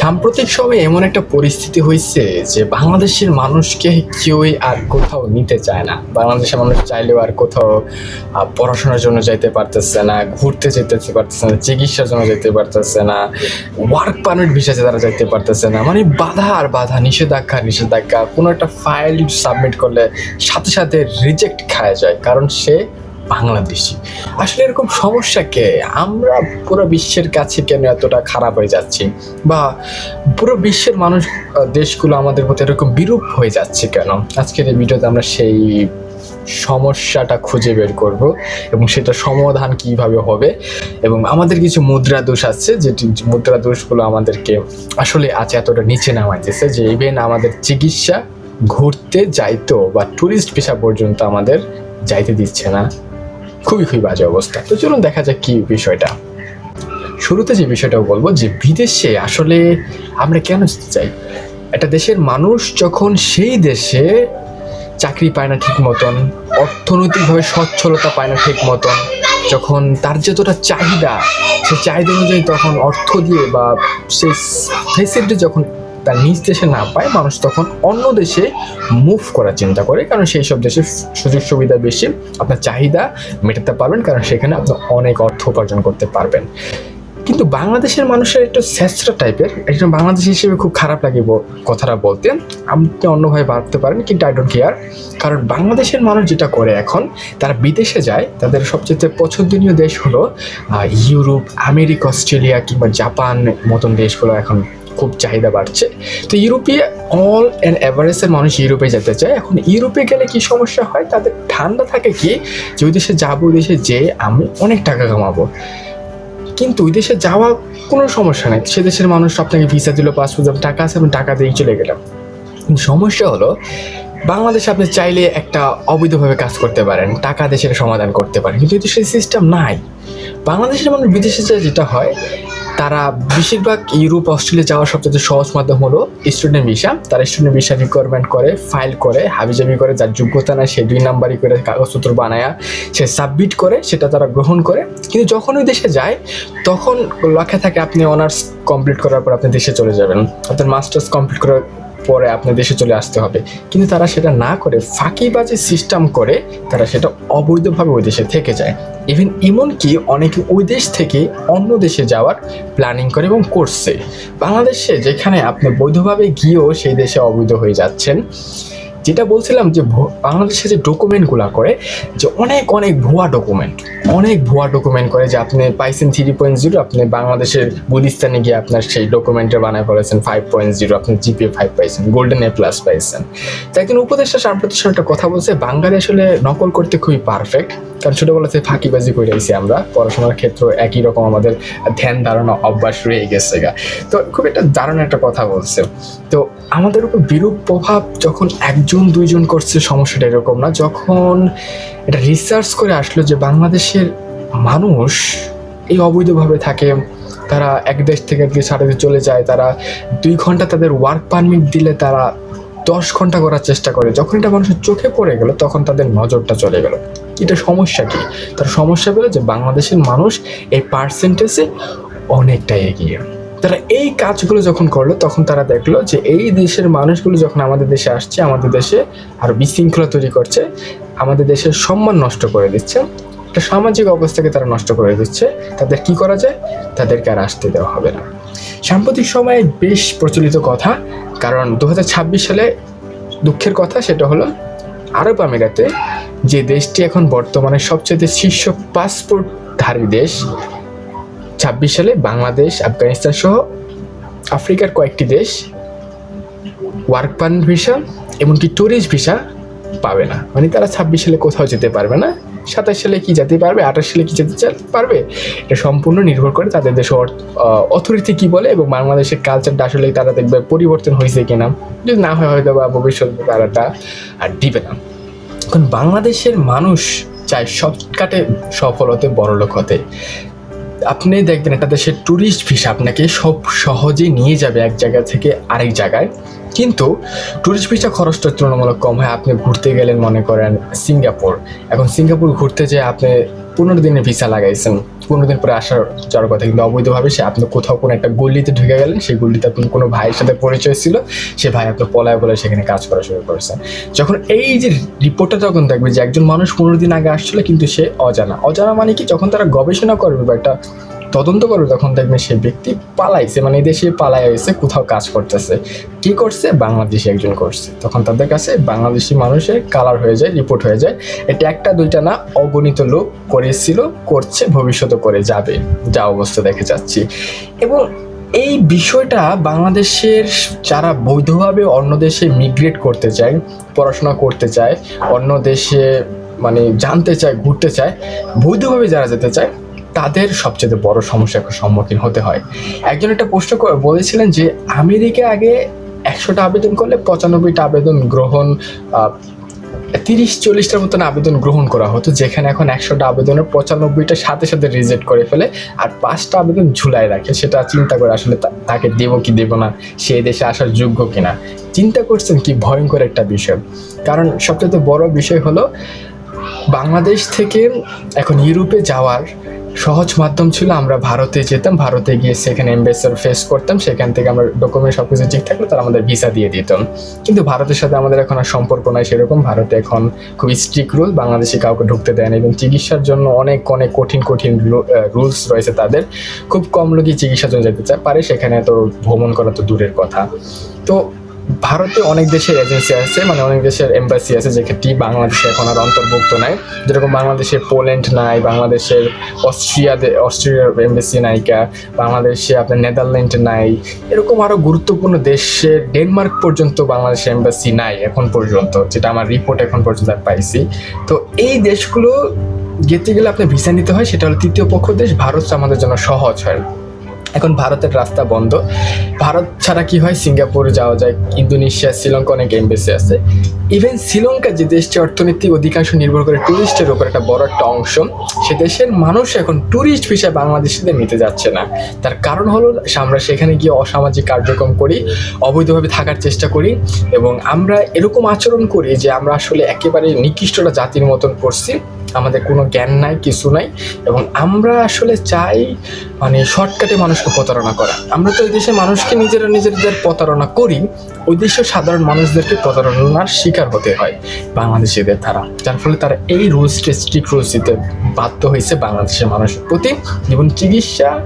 সাম্প্রতিক সময়ে এমন একটা পরিস্থিতি হয়েছে যে বাংলাদেশের মানুষকে কেউই আর কোথাও নিতে চায় না। বাংলাদেশের মানুষ চাইলেও আর কোথাও পড়াশোনার জন্য যাইতে পারতেছে না, ঘুরতে যেতে পারতেছে না, চিকিৎসার জন্য যেতে পারতেছে না ওয়ার্ক পারমিট ভিসাতে তারা যাইতে পারতেছে না। মানে বাধা আর বাধা, নিষেধাজ্ঞা নিষেধাজ্ঞা, কোনো একটা ফাইল সাবমিট করলে সাথে সাথে রিজেক্ট খায় যায়। কারণ সে বাংলাদেশি। আসলে এরকম সমস্যা কে? আমরা পুরো বিশ্বের কাছে কেন এতটা খারাপ হয়ে যাচ্ছি? বা পুরো বিশ্বের মানুষ দেশগুলো আমাদের প্রতি এরকম বিরূপ হয়ে যাচ্ছে কেন? আজকের এই ভিডিওতে আমরা সেই সমস্যাটা খুঁজে বের করব এবং সেটা সমাধান কীভাবে হবে এবং আমাদের কিছু মুদ্রা দোষ আছে যেটি, মুদ্রা দোষগুলো আমাদেরকে আসলে আছে এতটা নিচে নামাইতেছে যে ইভেন আমাদের চিকিৎসা ঘুরতে যাইতো বা ট্যুরিস্ট পেশা পর্যন্ত আমাদের যাইতে দিচ্ছে না। খুবই খুবই বাজে অবস্থা। তো চলুন দেখা যাক কি বিষয়টা। শুরুতে যে বিষয়টাও বলব যে বিদেশে আসলে আমরা কেন যেতে চাই? একটা দেশের মানুষ যখন সেই দেশে চাকরি পায় না ঠিক মতন, অর্থনৈতিকভাবে সচ্ছলতা পায় না ঠিক মতন, যখন তার যতটা চাহিদা সে চাহিদা অনুযায়ী তখন অর্থ দিয়ে বা সে ফেসিলিটি যখন তার নিজ দেশে না পায়, মানুষ তখন অন্য দেশে মুভ করার চিন্তা করে। কারণ সেই সব দেশে সুযোগ সুবিধা বেশি, আপনার চাহিদা মেটাতে পারবেন, কারণ সেখানে আপনি অনেক অর্থ উপার্জন করতে পারবেন। কিন্তু বাংলাদেশের মানুষের একটু স্যাঁচড়া টাইপের, একজন বাংলাদেশ হিসেবে খুব খারাপ লাগে কথাটা বলতে। আপনি অন্যভাবে ভাবতে পারেন, কিন্তু আই ডোন্ট কেয়ার কারণ বাংলাদেশের মানুষ যেটা করে এখন, তারা বিদেশে যায়, তাদের সবচেয়ে পছন্দনীয় দেশ হলো ইউরোপ, আমেরিকা, অস্ট্রেলিয়া কিংবা জাপান মতন দেশগুলো এখন খুব চাহিদা বাড়ছে। তো ইউরোপে অল অ্যান্ড এভারেজের মানুষ ইউরোপে যেতে চায়। এখন ইউরোপে গেলে কি সমস্যা হয়? তাদের ঠান্ডা থাকে কি যে ওই দেশে যাব, ওই দেশে যেয়ে আমি অনেক টাকা কামাবো। কিন্তু ওই দেশে যাওয়া কোনো সমস্যা নেই। সে দেশের মানুষ আপনাকে ভিসা দিল পাসপোর্ট টাকা আছে আপনি টাকা দিয়েই চলে গেলাম। সমস্যা হলো, বাংলাদেশে আপনি চাইলে একটা অবৈধভাবে কাজ করতে পারেন, টাকা দেশের সমাধান করতে পারেন। কিন্তু সেই সিস্টেম নাই। বাংলাদেশের মানুষ বিদেশে যেটা হয় তারা বেশিরভাগ ইউরোপ, অস্ট্রেলিয়া যাওয়ার সবচেয়ে সহজ মাধ্যম হলো স্টুডেন্ট ভিসা তারা স্টুডেন্ট ভিসা রিকোয়ারমেন্ট করে ফাইল করে, হাবিজাবি করে, যার যোগ্যতা নেয় সে দুই নাম্বারই করে কাগজপত্র বানায় সে সাবমিট করে, সেটা তারা গ্রহণ করে। কিন্তু যখন ওই দেশে যায়, তখন লক্ষ্যে থাকে আপনি অনার্স কমপ্লিট করার পর আপনি দেশে চলে যাবেন। আপনার মাস্টার্স কমপ্লিট করার পরে আপনার দেশে চলে আসতে হবে। কিন্তু তারা সেটা না করে ফাঁকিবাজি সিস্টেম করে তারা সেটা অবৈধভাবে ওই দেশে থেকে যায়। ইভেন এমনকি অনেকে ওই দেশ থেকে অন্য দেশে যাওয়ার প্ল্যানিং করে এবং করছে। বাংলাদেশে যেখানে আপনি বৈধভাবে গিয়েও সেই দেশে অবৈধ হয়ে যাচ্ছেন যেটা বলছিলাম যে বাংলাদেশে যে ডকুমেন্টগুলো করে, যে অনেক অনেক ভুয়া ডকুমেন্ট অনেক ভুয়া ডকুমেন্ট করে যে আপনি পাইছেন থ্রি পয়েন্ট জিরো আপনি বাংলাদেশের গুলিস্তানে গিয়ে আপনার সেই ডকুমেন্টে বানায় ফেলেছেন ফাইভ পয়েন্ট জিরো আপনি জিপিএ ফাইভ পাইছেন গোল্ডেন এ প্লাস পাইছেন। তো একজন উপদেষ্টা সাম্প্রতিক একটা কথা বলছে, বাঙালি আসলে নকল করতে খুবই পারফেক্ট কারণ ছোটোবেলা থেকে ফাঁকিবাজি করে আইছি আমরা, পড়াশোনার ক্ষেত্রে একই রকম আমাদের ধ্যান, ধারণা, অভ্যাস রয়ে গেছে গা। তো খুব একটা দারুণ একটা কথা বলছে। তো আমাদের উপর বিরূপ প্রভাব যখন একজন দুইজন করছে, সমস্যাটা এরকম না। যখন এটা রিসার্চ করে আসলো যে বাংলাদেশের মানুষ এই অবৈধভাবে থাকে, তারা এক দেশ থেকে এক দেশ, আরেক চলে যায়, তারা দুই ঘণ্টা তাদের ওয়ার্ক পারমিট দিলে তারা দশ ঘণ্টা করার চেষ্টা করে। যখন এটা মানুষের চোখে পড়ে গেল, তখন তাদের নজরটা চলে গেল। এটা সমস্যা কি? তার সমস্যা পেল যে বাংলাদেশের মানুষ এই পার্সেন্টেজে অনেকটাই এগিয়ে। তারা এই কাজগুলো যখন করল, তখন তারা দেখল যে এই দেশের মানুষগুলো যখন আমাদের দেশে আসছে, আমাদের দেশে আরও বিশৃঙ্খলা তৈরি করছে, আমাদের দেশের সম্মান নষ্ট করে দিচ্ছে, একটা সামাজিক অবস্থাকে তারা নষ্ট করে দিচ্ছে, তাদের কি করা যায়? তাদেরকে আর আসতে দেওয়া হবে না। সাম্প্রতিক সময়ে বেশ প্রচলিত কথা, কারণ দু হাজার ছাব্বিশ সালে দুঃখের কথা সেটা হলো, আরব আমিরাতে যে দেশটি এখন বর্তমানে সবচেয়ে শীর্ষ পাসপোর্টধারী দেশ ছাব্বিশ সালে বাংলাদেশ, আফগানিস্তান সহ আফ্রিকার কয়েকটি দেশ ওয়ার্ক পারমিট ভিসা এমনকি ট্যুরিস্ট ভিসা পাবে না। মানে তারা ছাব্বিশ সালে কোথাও যেতে পারবে না, সাতাশ সালে কি যেতে পারবে, আঠাশ সালে কি যেতে পারবে? এটা সম্পূর্ণ নির্ভর করে তাদের দেশে অথরিটি কী বলে এবং বাংলাদেশের কালচারটা আসলে তারা দেখবে পরিবর্তন হয়েছে কিনা। যদি না হয় হয়তো বা ভবিষ্যতে তারাটা আর দিবে না। এখন বাংলাদেশের মানুষ চায় শর্টকাটে সফল হতে বড়লোক হতে। আপনি দেখবেন একটা দেশের ট্যুরিস্ট ভিসা আপনাকে সব সহজে নিয়ে যাবে এক জায়গা থেকে আরেক জায়গায়। কিন্তু ট্যুরিস্ট ভিসা খরচটা তুলনামূলক কম হয়। আপনি ঘুরতে গেলেন, মনে করেন, সিঙ্গাপুর। এখন সিঙ্গাপুর ঘুরতে যেয়ে আপনি পনেরো দিনের ভিসা লাগাইছেন। পনেরো দিন পরে আসার যাওয়ার কথা, কিন্তু অবৈধভাবে সে আপনি কোথাও কোনো একটা গল্লিতে ঢুকে গেলেন, সেই গল্লিতে আপনার কোনো ভাইয়ের সাথে পরিচয় ছিল, সে ভাই আপনার পলায় বলে সেখানে কাজ করা শুরু করেছেন যখন এই যে রিপোর্টটা তখন দেখবে যে একজন মানুষ পনেরো দিন আগে আসছিল, কিন্তু সে অজানা। অজানা মানে কি? যখন তারা গবেষণা করবে বা একটা তদন্ত করবে তখন দেখবে সেই ব্যক্তি পালাইছে মানে দেশে পালাই হয়েছে, কোথাও কাজ করতেছে। কি করছে? বাংলাদেশি একজন করছে। তখন তাদের কাছে বাংলাদেশি মানুষের কালার হয়ে যায় রিপোর্ট হয়ে যায়। এটা একটা, দুইটা না, অগণিত লোক করেছিল, করছে ভবিষ্যতে করে যাবে। যা অবস্থা দেখে যাচ্ছি। এবং এই বিষয়টা বাংলাদেশের যারা বৈধভাবে অন্য দেশে মিগ্রেট করতে চায়, পড়াশোনা করতে চায়, অন্য দেশে মানে জানতে চায়, ঘুরতে চায়, বৈধভাবে যারা যেতে চায় তাদের সবচেয়ে বড় সমস্যার সম্মুখীন হতে হয়। একজন একটা প্রশ্ন বলেছিলেন যে, আমেরিকা আগে একশোটা আবেদন করলে পঁচানব্বইটা আবেদন গ্রহণ তিরিশ চল্লিশটার মতন আবেদন গ্রহণ করা হতো, যেখানে এখন একশোটা আবেদনের পঁচানব্বইটা সাথে সাথে রিজেক্ট করে ফেলে আর পাঁচটা আবেদন ঝুলাই রাখে। সেটা চিন্তা করে আসলে তাকে দেবো কি দেবো না, সে দেশে আসার যোগ্য কিনা। চিন্তা করছেন কি ভয়ঙ্কর একটা বিষয়। কারণ সবচেয়ে বড় বিষয় হলো, বাংলাদেশ থেকে এখন ইউরোপে যাওয়ার সহজ মাধ্যম ছিল, আমরা ভারতে যেতাম, ভারতে গিয়ে সেখানে এম্বাসেডর ফেস করতাম, সেখান থেকে আমরা ডকুমেন্ট সব কিছু ঠিক থাকলে তারা আমাদের ভিসা দিয়ে দিত। কিন্তু ভারতের সাথে আমাদের এখন আর সম্পর্ক নাই সেরকম। ভারতে এখন খুবই স্ট্রিক্ট রুল বাংলাদেশে কাউকে ঢুকতে দেয় না। এবং চিকিৎসার জন্য অনেক অনেক কঠিন কঠিন রুলস রয়েছে তাদের। খুব কম লোকই চিকিৎসার জন্য যেতে চায়, পারে সেখানে তো ভ্রমণ করা তো দূরের কথা। তো ভারতে অনেক দেশের এজেন্সি আছে মানে অনেক দেশের এম্বাসি আছে যেটি বাংলাদেশে এখন আর অন্তর্ভুক্ত নাই। যেরকম বাংলাদেশের পোল্যান্ড নাই, বাংলাদেশের অস্ট্রিয়া অস্ট্রিয়ার এম্বাসি নায়িকা বাংলাদেশে আপনার নেদারল্যান্ড নাই। এরকম আরও গুরুত্বপূর্ণ দেশের ডেনমার্ক পর্যন্ত বাংলাদেশের এম্বাসি নাই এখন পর্যন্ত, যেটা আমার রিপোর্ট এখন পর্যন্ত পাইছি। তো এই দেশগুলো যেতে গেলে আপনার ভিসা নিতে হয়, সেটা হলো তৃতীয় পক্ষ দেশ, ভারত আমাদের জন্য সহজ হয়। এখন ভারতের রাস্তা বন্ধ। ভারত ছাড়া কি হয়? সিঙ্গাপুর যাওয়া যায়, ইন্দোনেশিয়া, শ্রীলঙ্কা অনেক এমবেসি আছে। ইভেন শ্রীলঙ্কা যে দেশটি অর্থনৈতিক অধিকাংশ নির্ভর করে ট্যুরিস্টের উপর একটা বড় একটা অংশ, সে দেশের মানুষ এখন ট্যুরিস্ট ভিসা বাংলাদেশিদের নিতে যাচ্ছে না। তার কারণ হলো, আমরা সেখানে গিয়ে অসামাজিক কার্যক্রম করি, অবৈধভাবে থাকার চেষ্টা করি এবং আমরা এরকম আচরণ করি যে আমরা আসলে একেবারে নিকৃষ্টটা জাতির মতন করছি আমাদের কোনো জ্ঞান নাই, কিছু নাই এবং আমরা আসলে চাই মানে শর্টকাটে মানুষকে প্রতারণা করা। আমরা তো ওই দেশের মানুষকে নিজেরা নিজেদের প্রতারণা করি, ওই দেশের সাধারণ মানুষদেরকে প্রতারণার শিকার হতে হয় বাংলাদেশিদের দ্বারা। যার ফলে তারা এই রুলস স্ট্রিক্ট রুলস দিতে বাধ্য হয়েছে বাংলাদেশের মানুষের প্রতি। এবং চিকিৎসা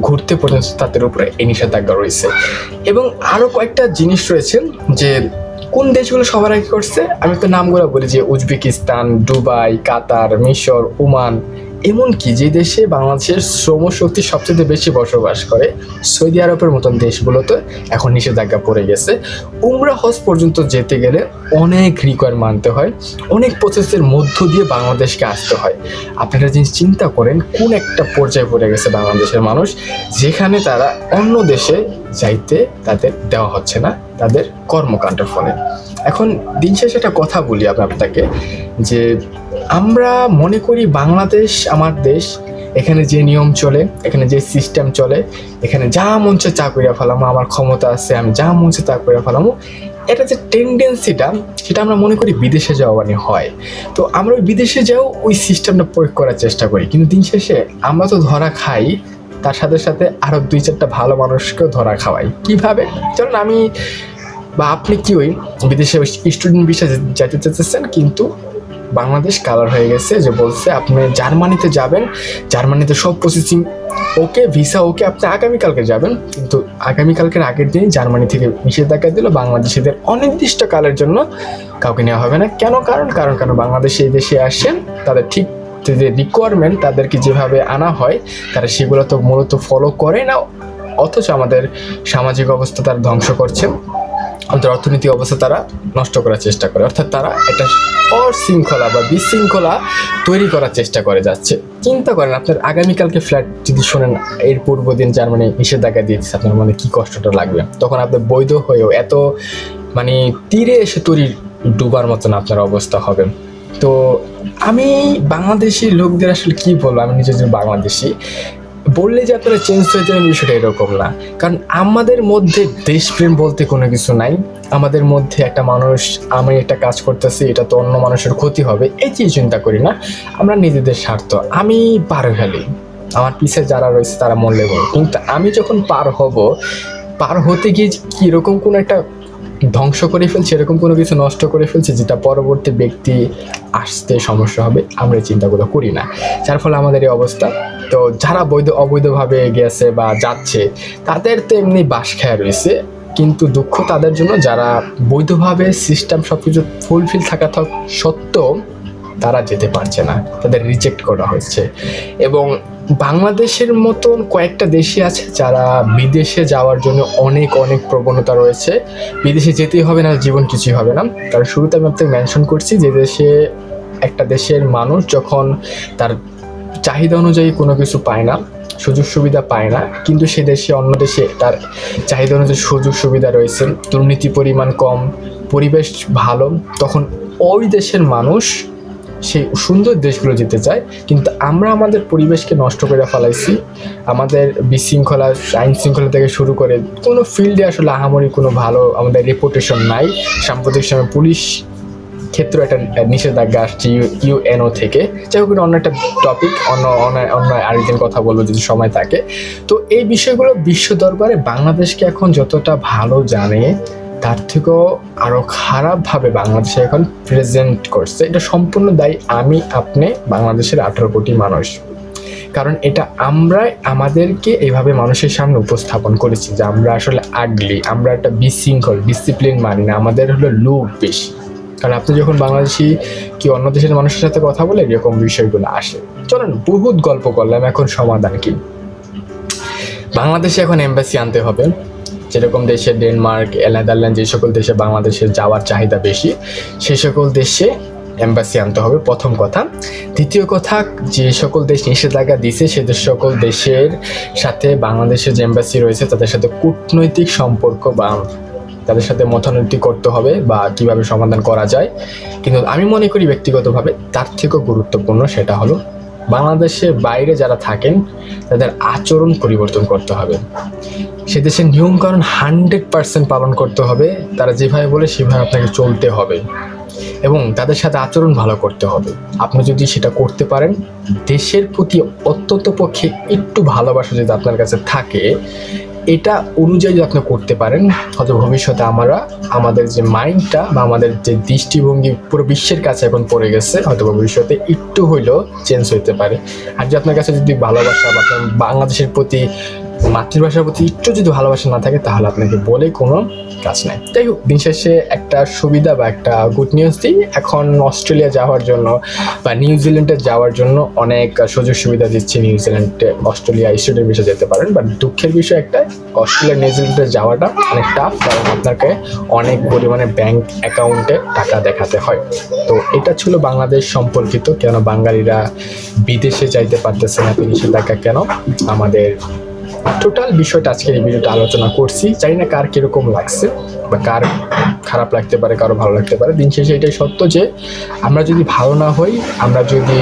ঘুরতে পর্যন্ত তাদের উপরে এই নিষেধাজ্ঞা রয়েছে। এবং আরও কয়েকটা জিনিস রয়েছে যে কোন দেশগুলো সবার আগে করছে? আমি তো নামগুলো বলি যে উজবেকিস্তান, দুবাই, কাতার, মিশর, ওমান। এমনকি যে দেশে বাংলাদেশের শ্রমশক্তি সবচেয়ে বেশি বসবাস করে? সৌদি আরবের মতন দেশগুলোতে এখন নিষেধাজ্ঞা পড়ে গেছে। উমরা হজ পর্যন্ত যেতে গেলে অনেক রিকোয়ার মানতে হয়, অনেক প্রসেসের মধ্য দিয়ে বাংলাদেশকে আসতে হয়। আপনারা জিনিস চিন্তা করেন, কোন একটা পর্যায়ে পড়ে গেছে বাংলাদেশের মানুষ, যেখানে তারা অন্য দেশে যাইতে তাদের দেওয়া হচ্ছে না। তাদের কর্মকাণ্ডের ফলে। এখন দিন শেষে একটা কথা বলি আপনাকে, যে আমরা মনে করি বাংলাদেশ আমার দেশ, এখানে যে নিয়ম চলে, এখানে যে সিস্টেম চলে, এখানে যা মন চায় চা করিয়া ফেলামো, আমার ক্ষমতা আছে, আমি যা মন চায় করিয়া ফেলামো, এটা যে টেন্ডেন্সিটা সেটা আমরা মনে করি বিদেশে যাওয়া মানে হয়। তো আমরা ওই বিদেশে যাও, ওই সিস্টেমটা প্রয়োগ করার চেষ্টা করি। কিন্তু দিন শেষে আমরা তো ধরা খাই, তার সাথে সাথে আরও দুই চারটা ভালো মানুষকেও ধরা খাওয়াই। কীভাবে? চলুন আমি বা আপনি কি ওই বিদেশে স্টুডেন্ট বিষয়ে যেতে চাইতেছেন, কিন্তু বাংলাদেশ কালার হয়ে গেছে যে বলছে আপনি জার্মানিতে যাবেন, জার্মানিতে সব প্রসেসিং ওকে ভিসা ওকে, আপনি আগামীকালকে যাবেন। কিন্তু আগামীকালকের আগের দিনই জার্মানি থেকে নিষেধাজ্ঞা দিল। বাংলাদেশিদের অনির্দিষ্ট কালের জন্য কাউকে নেওয়া হবে না। কেন? কারণ কারণ কেন বাংলাদেশে এই দেশে আসেন, তাদের ঠিক যে রিকোয়ারমেন্ট তাদেরকে যেভাবে আনা হয়, তারা সেগুলো তো মূলত ফলো করে না অথচ আমাদের সামাজিক অবস্থা তারা ধ্বংস করছে আমাদের অর্থনৈতিক অবস্থা তারা নষ্ট করার চেষ্টা করে। অর্থাৎ তারা একটা অশৃঙ্খলা বা বিশৃঙ্খলা তৈরি করার চেষ্টা করে যাচ্ছে। চিন্তা করেন, আপনার আগামীকালকে ফ্ল্যাট যদি শোনেন, এর পূর্ব দিন জার্মানি নিষেধাজ্ঞা দিয়ে দিচ্ছে, আপনার মনে কি কষ্টটা লাগবে? তখন আপনার বৈধ হয়েও এত মানে তীরে এসে তৈরি ডুবার মতন আপনার অবস্থা হবে। তো আমি বাংলাদেশি লোকদের আসলে কি বলব? আমি নিজে বাংলাদেশি বললে যে আপনারা চেঞ্জ হয়ে যাবেন বিষয়টা এরকম না। কারণ আমাদের মধ্যে দেশপ্রেম বলতে কোনো কিছু নাই। আমাদের মধ্যে একটা মানুষ, আমি একটা কাজ করতেছি, এটা তো অন্য মানুষের ক্ষতি হবে, এই যে চিন্তা করি না। আমরা নিজেদের স্বার্থ, আমি পার ফেলি আমার পিছে যারা রয়েছে তারা বল কিন্তু আমি যখন পার হব, পার হতে গিয়ে কীরকম কোনো একটা ধ্বংস করে ফেলছে, এরকম কোনো কিছু নষ্ট করে ফেলছে যেটা পরবর্তী ব্যক্তি আসতে সমস্যা হবে, আমরা এই চিন্তাগুলো করি না। যার ফলে আমাদের এই অবস্থা। তো যারা বৈধ, অবৈধভাবে গেছে বা যাচ্ছে, তাদের তো এমনি বাস খায় রয়েছে, কিন্তু দুঃখ তাদের জন্য যারা বৈধভাবে সিস্টেম সব কিছু ফুলফিল থাকা থাক- সত্ত্বেও তারা যেতে পারছে না, তাদের রিজেক্ট করা হচ্ছে এবং বাংলাদেশের মতন কয়েকটা দেশই আছে যারা বিদেশে যাওয়ার জন্য অনেক অনেক প্রবণতা রয়েছে। বিদেশে যেতেই হবে না, জীবন কিছুই হবে না। কারণ শুরুতে আমি আপনাকে মেনশন করছি যে দেশে, একটা দেশের মানুষ যখন তার চাহিদা অনুযায়ী কোনো কিছু পায় না, সুযোগ সুবিধা পায় না, কিন্তু সে দেশে, অন্য দেশে তার চাহিদা অনুযায়ী সুযোগ সুবিধা রয়েছে, দুর্নীতি পরিমাণ কম, পরিবেশ ভালো, তখন ওই দেশের মানুষ সেই সুন্দর দেশগুলো যেতে চায়, কিন্তু আমরা আমাদের পরিবেশকে নষ্ট করে ফেলাইছি। আমাদের বিশৃঙ্খলা আইন শৃঙ্খলা থেকে শুরু করে কোনো ফিল্ডে আসলে আহামরি কোনো ভালো আমাদের রেপুটেশন নাই। সাম্প্রতিক সময় পুলিশ ক্ষেত্রে একটা নিষেধাজ্ঞা আসছে ইউএনও থেকে। যাই হোক অন্য একটা টপিক অন্য অন্য অন্য আরেকদিন কথা বলব যদি সময় থাকে। তো এই বিষয়গুলো বিশ্ব দরবারে বাংলাদেশকে এখন যতটা ভালো জানে তার থেকেও আরও খারাপভাবে বাংলাদেশে এখন প্রেজেন্ট করছে। এটা সম্পূর্ণ দায়ী আমি, আপনি, বাংলাদেশের আঠারো কোটি মানুষ। কারণ এটা আমরাই আমাদেরকে এইভাবে মানুষের সামনে উপস্থাপন করেছি যে আমরা আসলে আগলি আমরা একটা বিশৃঙ্খল ডিসিপ্লিন মানি না, আমাদের হলো লোভ বেশি। কারণ আপনি যখন বাংলাদেশি কি অন্য দেশের মানুষের সাথে কথা বলে এরকম বিষয়গুলো আসে। চলেন, বহুত গল্প করলাম, এখন সমাধান কি? বাংলাদেশে এখন এম্বাসি আনতে হবে। যেরকম দেশে ডেনমার্ক নেদারল্যান্ড যে সকল দেশে বাংলাদেশের যাওয়ার চাহিদা বেশি সেই সকল দেশে এম্বাসি আনতে হবে, প্রথম কথা। দ্বিতীয় কথা, যে সকল দেশ নিষেধাজ্ঞা দিছে, সে সকল দেশের সাথে বাংলাদেশের যে এম্বাসি রয়েছে, তাদের সাথে কূটনৈতিক সম্পর্ক বা তাদের সাথে মতানৈতিক করতে হবে বা কীভাবে সমাধান করা যায়। কিন্তু আমি মনে করি ব্যক্তিগতভাবে তার থেকেও গুরুত্বপূর্ণ সেটা হলো বাংলাদেশের বাইরে যারা থাকেন, তাদের আচরণ পরিবর্তন করতে হবে। সে দেশের নিয়মকানুন হান্ড্রেড পার্সেন্ট পালন করতে হবে, তারা যেভাবে বলে সেভাবে আপনাকে চলতে হবে এবং তাদের সাথে আচরণ ভালো করতে হবে। আপনি যদি সেটা করতে পারেন, দেশের প্রতি অত্যন্ত পক্ষে একটু ভালোবাসা যদি আপনার কাছে থাকে এটা অনুযায়ী যত্ন করতে পারেন। হয়তো ভবিষ্যতে আমরা আমাদের যে মাইন্ডটা বা আমাদের যে দৃষ্টিভঙ্গি পুরো বিশ্বের কাছে এখন পড়ে গেছে হয়তো ভবিষ্যতে একটু হইলেও চেঞ্জ হইতে পারে। আর যে আপনার কাছে যদি ভালোবাসা বা আপনার বাংলাদেশের প্রতি মাতৃভাষার প্রতি একটু যদি ভালোবাসা না থাকে তাহলে আপনাকে বলে কোনো কাজ নাই। যাই হোক। দিন শেষে একটা সুবিধা বা একটা গুড নিউজ দিই। এখন অস্ট্রেলিয়া যাওয়ার জন্য বা নিউজিল্যান্ডে যাওয়ার জন্য অনেক সুযোগ সুবিধা দিচ্ছে নিউজিল্যান্ডে অস্ট্রেলিয়া স্টুডেন্ট বিষয়ে যেতে পারেন। বাট দুঃখের বিষয় একটা অস্ট্রেলিয়া নিউজিল্যান্ডে যাওয়াটা অনেক টাফ কারণ আপনাকে অনেক পরিমাণে ব্যাংক অ্যাকাউন্টে টাকা দেখাতে হয়। তো এটা ছিল বাংলাদেশ সম্পর্কিত। কেন বাঙালিরা বিদেশে যাইতে পারতেছে না নিষেধাজ্ঞা কেন? আমাদের টোটাল বিষয়টা আজকের এই ভিডিওটা আলোচনা করছি। জানি না কার কীরকম লাগছে বা কার খারাপ লাগতে পারে, কারও ভালো লাগতে পারে। দিন শেষে এটাই সত্য যে, আমরা যদি ভালো না হই, আমরা যদি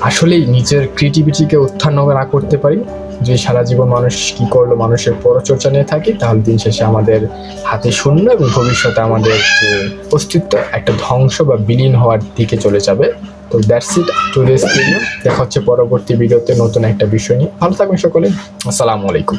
আসলেই নিজের ক্রিয়েটিভিটিকে উত্থান না করতে পারি, যে সারা জীবন মানুষ কি করল, মানুষের পরচর্চা নিয়ে থাকি, তাহলে দিন শেষে আমাদের হাতে শূন্য এবং ভবিষ্যতে আমাদের যে অস্তিত্ব, একটা ধ্বংস বা বিলীন হওয়ার দিকে চলে যাবে। তো দ্যাটস ইট টুডেস ভিডিও দেখা হচ্ছে পরবর্তী ভিডিওতে নতুন একটা বিষয় নিয়ে। ভালো থাকবেন সকলে। আসসালামু আলাইকুম।